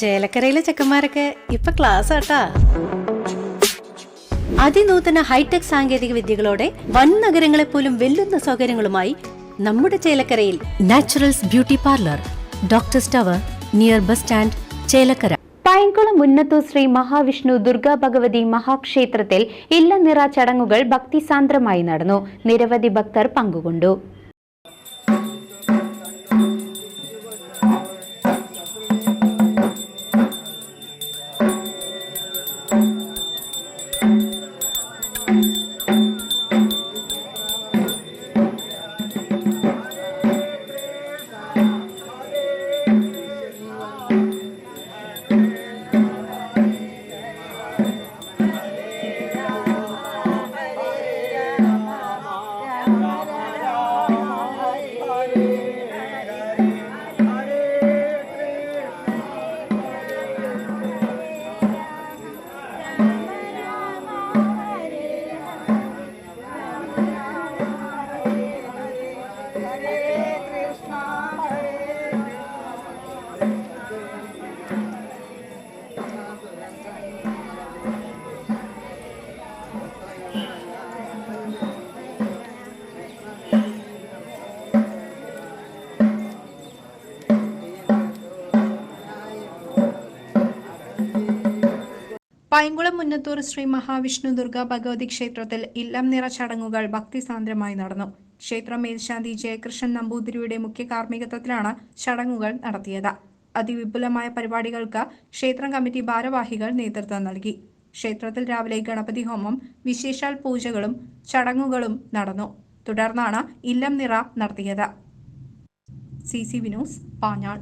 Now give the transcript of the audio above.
ചേലക്കരയിലെ ചെക്കന്മാരൊക്കെ ഇപ്പൊ ക്ലാസ് ആട്ടാ. അതിനൂതന ഹൈടെക് സാങ്കേതിക വിദ്യകളോടെ വൻ നഗരങ്ങളെ പോലും വെല്ലുന്ന സൗകര്യങ്ങളുമായി നമ്മുടെ ചേലക്കരയിൽ naturals beauty parlour doctor tower near bus stand Chelakkara. Payankulam Munnathur Sri Mahavishnu Durga Bhagavathi മഹാക്ഷേത്രത്തിൽ ഇല്ലനിറ ചടങ്ങുകൾ ഭക്തിസാന്ദ്രമായി നടന്നു. നിരവധി ഭക്തർ പങ്കുകൊണ്ടു. Yeah. പൈങ്കുളം മുന്നത്തൂർ ശ്രീ മഹാവിഷ്ണു ദുർഗാ ഭഗവതി ക്ഷേത്രത്തിൽ ഇല്ലം നിറ ചടങ്ങുകൾ ഭക്തിസാന്ദ്രമായി നടന്നു. ക്ഷേത്ര മേൽശാന്തി ജയകൃഷ്ണൻ നമ്പൂതിരിയുടെ മുഖ്യ കാർമ്മികത്വത്തിലാണ് ചടങ്ങുകൾ നടത്തിയത്. അതിവിപുലമായ പരിപാടികൾക്ക് ക്ഷേത്രം കമ്മിറ്റി ഭാരവാഹികൾ നേതൃത്വം നൽകി. ക്ഷേത്രത്തിൽ രാവിലെ ഗണപതി ഹോമം വിശേഷാൽ പൂജകളും ചടങ്ങുകളും നടന്നു. തുടർന്നാണ് ഇല്ലം നിറ നടത്തിയത്. സി സി വിനോസ് പാഞ്ഞാൾ.